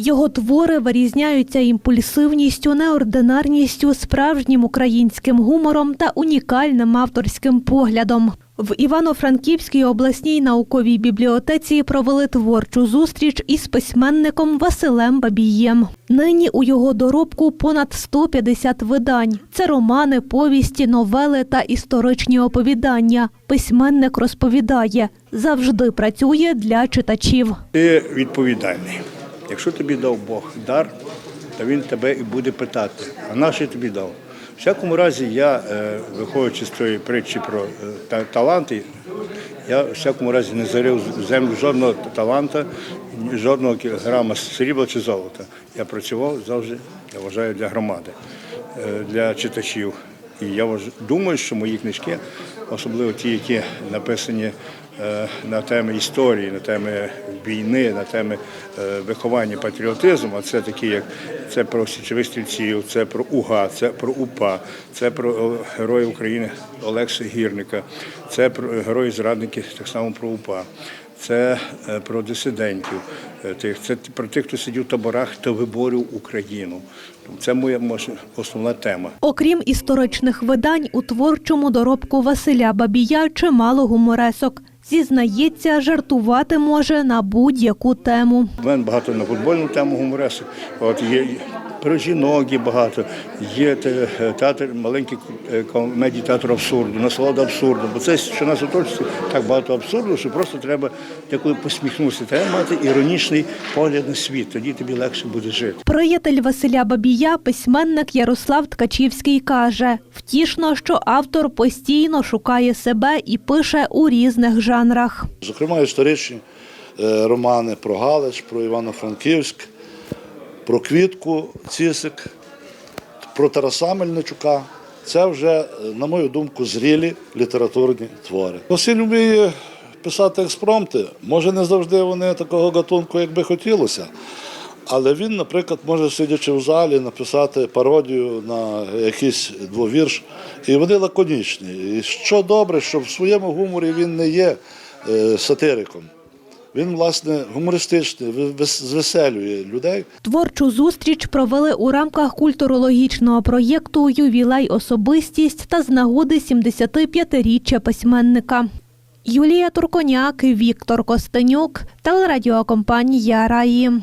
Його твори вирізняються імпульсивністю, неординарністю, справжнім українським гумором та унікальним авторським поглядом. В Івано-Франківській обласній науковій бібліотеці провели творчу зустріч із письменником Василем Бабієм. Нині у його доробку понад 150 видань. Це романи, повісті, новели та історичні оповідання. Письменник розповідає, завжди працює для читачів. Ти відповідальний. Якщо тобі дав Бог дар, то він тебе і буде питати, а на що я тобі дав? В всякому разі, я, е, виходячи з тої притчі про е, таланти, я в всякому разі не зарив землю жодного таланта, жодного кілограма срібла чи золота. Я працював завжди, я вважаю, для громади, е, для читачів. І я думаю, що мої книжки, особливо ті, які написані е, на теми історії, на теми війни, на теми е, виховання патріотизму, а це такі, як це про січових стрільців, це про УГА, це про УПА, це про е, героя України Олекса Гірника, це про герої зрадники, так само про УПА. Це е, про дисидентів, е, тих, це про тих, хто сидів в таборах та виборював Україну. Це моя основна тема. Окрім історичних видань, у творчому доробку Василя Бабія чимало гуморесок. Зізнається, жартувати може на будь-яку тему. У мене багато на футбольну тему гуморесу. От є про жінок є багато. Є театр, маленький е, комедій театр абсурду, насолода абсурду. Бо це, що нас оточується, так багато абсурду, що просто треба деколи посміхнутися. Треба мати іронічний погляд на світ, тоді тобі легше буде жити. Приятель Василя Бабія, письменник Ярослав Ткачівський, каже: втішно, що автор постійно шукає себе і пише у різних жанрах. Зокрема, історичні е, романи про Галич, про Івано-Франківськ, про Квітку, Цісик, про Тараса Мельничука. Це вже, на мою думку, зрілі літературні твори. Василь вміє писати експромти. Може, не завжди вони такого гатунку, як би хотілося. Але він, наприклад, може, сидячи в залі, написати пародію на якийсь двовірш, і вони лаконічні. І що добре, що в своєму гуморі він не є е, сатириком. Він, власне, гумористичний, звеселює людей. Творчу зустріч провели у рамках культурологічного проєкту Ювілей особистість та з нагоди 75-річчя письменника. Юлія Турконяк, Віктор Костенюк, телерадіокомпанія Раї.